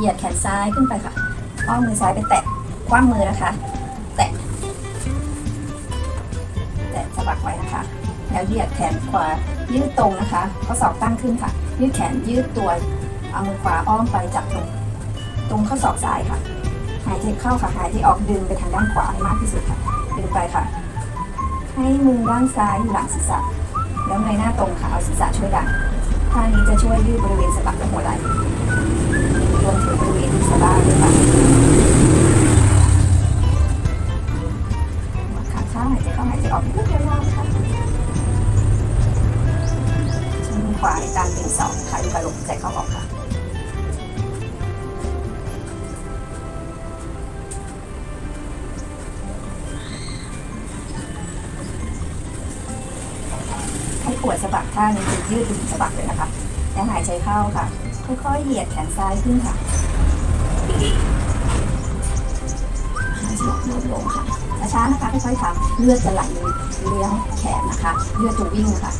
เหยียดแขนซ้ายขึ้นไปค่ะอ้อมมือซ้ายไปแตะคว่ำมือนะคะ แตะ แตะสะบักไว้นะคะ แล้วเหยียดแขนขวายืดตรงนะคะข้อศอกตั้งขึ้นค่ะ ยืดแขนยืดตัวเอามือขวาอ้อมไปจับตรง ตรงข้อศอกซ้ายค่ะ หายใจเข้าค่ะหายใจออกดึงไปทางด้านขวาให้มากที่สุดค่ะดึงไปค่ะ ให้มือด้านซ้ายอยู่หลังศีรษะ แล้วในหน้าตรงค่ะเอาศีรษะช่วยดันท่านี้จะช่วยยืดบริเวณ ออกยืดยาวๆค่ะมือขวาในสองค่ะอยู่กับลมใจเข้าออกค่ะให้ปวดสะบักท่านี้คือยืดถึงสะบักเลยนะคะแล้วหายใจเข้าค่ะ ค่อยๆเหยียดแขนซ้ายขึ้นค่ะหายใจออกลดลงค่ะ ช้าๆนะคะค่อยๆทำเลือดจะไหลเลี้ยงแขนนะคะเลือดจะวิ่งนะคะ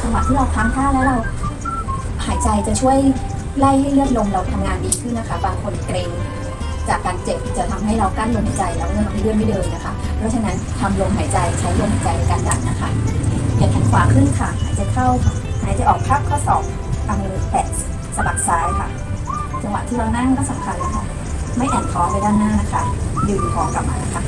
จังหวะที่เราค้างท่าแล้วเราหายใจจะช่วยไล่ให้เลือดลมเราทำงานดีขึ้นนะคะ บางคนเกรงจากการเจ็บจะทำให้เรากั้นลมหายใจแล้วเลือดเลือดไม่เดินนะคะ เพราะฉะนั้นทำลมหายใจใช้ลมหายใจในการดันนะคะเหยียดแขนขวาขึ้นค่ะหายใจเข้าค่ะหายใจออกพับข้อศอกเอามือแตะสะบักซ้ายค่ะ จังหวะที่เรานั่งก็สำคัญนะคะ ไม่แอนท้องไปด้านหน้านะคะ ดึงท้องกลับมานะคะ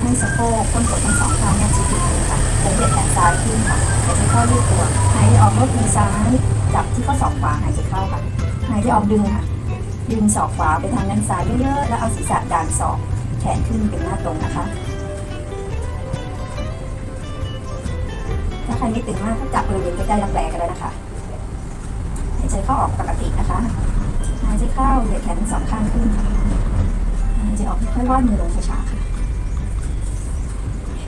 ให้สะโพกก้นกดทั้งสองข้างแนบชิดกันเลยค่ะแล้วเหยียดแขนซ้ายขึ้นค่ะหายใจเข้ายืดตัวหายใจออกลดมือซ้ายจับที่ข้อศอกขวาหายใจเข้าค่ะหายใจออกดึงค่ะ ดึงศอกขวาไปทางด้านซ้ายเยอะๆแล้วเอาศีรษะดันศอกแขนขึ้นเป็นหน้าตรงนะคะ ถ้าใครไม่ตึงมากก็จับบริเวณใกล้ๆรักแร้ก็ได้นะคะหายใจเข้าออกปกตินะคะหายใจเข้าเหยียดแขนทั้งสองข้างขึ้นค่ะ หายใจออกค่อยๆวาดมือลงช้าๆค่ะ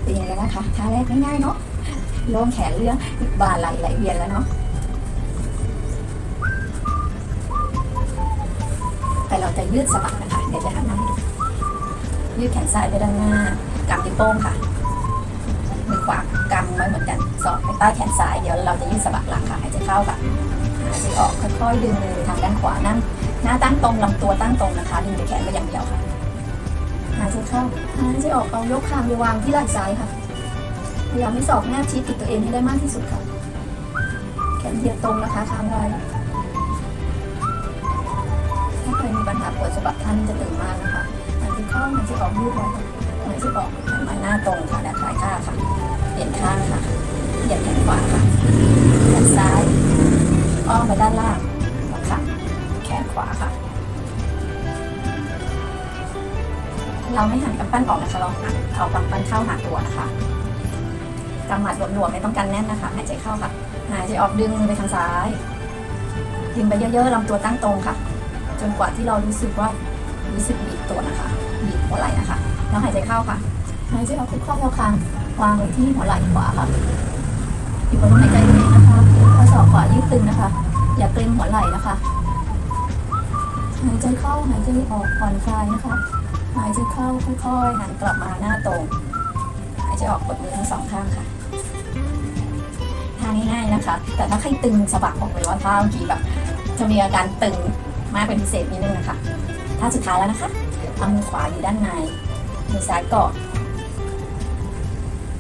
เป็นยังไงนะคะท่าแรกง่ายๆเนาะโล่งแขนเรื่องบ่าไหลไหลเวียนแล้วเนาะแต่เราจะยืดสะบักนะคะเดี๋ยวจะหันหน้าให้ดูยืดแขนซ้ายไปด้านหน้ากำนิ้วโป้งค่ะมือขวากำไว้เหมือนกันสอดไปใต้แขนซ้ายเดี๋ยวเราจะยืดสะบักหลังค่ะหายใจเข้าค่ะหายใจออกค่อยๆดึงมือทางด้านขวานั่งหน้าตั้งตรงลำตัวตั้งตรงนะคะดึงไปแขนไปอย่างเดียวค่ะ หายใจเข้าหายใจออกเอายกคางไปวางที่ไหล่ซ้ายค่ะ พยายามให้ศอกแนบชิดติดตัวเองให้ได้มากที่สุดค่ะ แขนเหยียดตรงนะคะค้างไว้ถ้าใครมีปัญหาปวดสะบักท่านจะตึงมากนะคะหายใจเข้าหายใจออกยืดไว้ค่ะหายใจออกหันมาหน้าตรงค่ะด้านซ้ายข้าค่ะ เปลี่ยนข้างค่ะเหยียดแขนขวาค่ะแขนซ้าย อ้อมไปด้านล่างค่ะ แขนขวาค่ะ เราไม่หันกำปั้นออกนะคะเราหันเอากำปั้นเข้าหาตัวนะคะกำหมัดหลวมๆไม่ต้องกันแน่นนะคะ หายใจเข้าค่ะ หายใจออกดึงมือไปทางซ้าย ดึงไปเยอะๆลำตัวตั้งตรงค่ะ จนกว่าที่เรารู้สึกว่ารู้สึกบีบตัวนะคะ บีบหัวไหล่นะคะ แล้วหายใจเข้าค่ะ หายใจออกทุกข้อเอาคางวางไว้ที่หัวไหล่ขวาค่ะอยู่บนลมหายใจตรงนี้นะคะข้อศอกขวายืดตึงนะคะ อย่าเกร็งหัวไหล่นะคะ หายใจเข้าหายใจออกผ่อนคลายนะคะ หายใจเข้าค่อยๆหันกลับมาหน้าตรง หายใจออกกดมือทั้งสองข้างค่ะท่าง่ายๆนะคะ แต่ถ้าใครตึงสะบักบอกเลยว่าท่าเมื่อกี้แบบจะมีอาการตึงมากเป็นพิเศษนิดนึงนะคะท่าสุดท้ายแล้วนะคะเอามือขวาอยู่ด้านในมือซ้ายกอด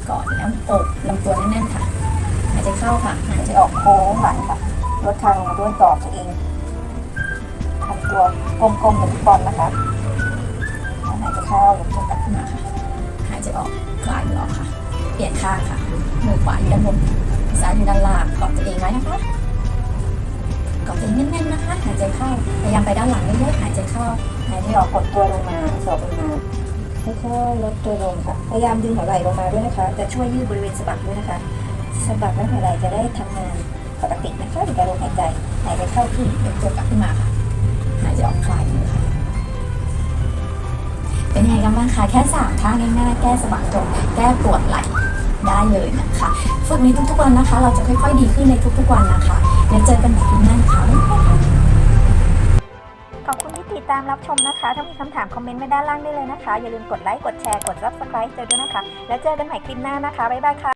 กอดแล้วอกลำตัวแน่นๆค่ะหายใจเข้าค่ะหายใจออกโค้งหลังค่ะลดคางลงมาด้วยกรอตัวเองทำตัวกลมๆเหมือนฟุตบอลนะคะ หายใจเข้ายกตัวกลับขึ้นมาค่ะ หายใจออกคลายมือออกค่ะ เปลี่ยนข้างค่ะ มือขวาอยู่ด้านบนซ้ายอยู่ด้านล่างกอดตัวเองไว้นะคะกอดตัวเองแน่นๆนะคะ หายใจเข้า พยายามไปด้านหลังเยอะๆหายใจเข้า หายใจออกกดตัวลงมาสอบลงมาค่อยๆลดตัวลงค่ะ พยายามดึงหัวไหล่ลงมาด้วยนะคะ จะช่วยยืดบริเวณสะบักด้วยนะคะสะบักและหัวไหล่จะได้ทำงานปกตินะคะในการลมหายใจ หายใจเข้าขึ้นยกตัวกลับขึ้นมาค่ะ กันบ้างคะแค่สามท่าง่ายๆแก้สะบักจงแก้ปวดไหล่ได้เลยนะคะฝึกนี้ทุกๆวันนะคะ เราจะค่อยๆดีขึ้นในทุกๆวันนะคะแล้วเจอกันใหม่คลิปหน้านค่ะขอบคุณที่ติดตามรับชมนะคะ ถ้ามีคำถามคอมเมนต์ไว้ด้านล่างได้เลยนะคะ อย่าลืมกดไลค์กดแชร์กด subscribe เจอด้วยนะคะ แล้วเจอกันใหม่คลิปหน้านะคะบ๊ายบายค่ะ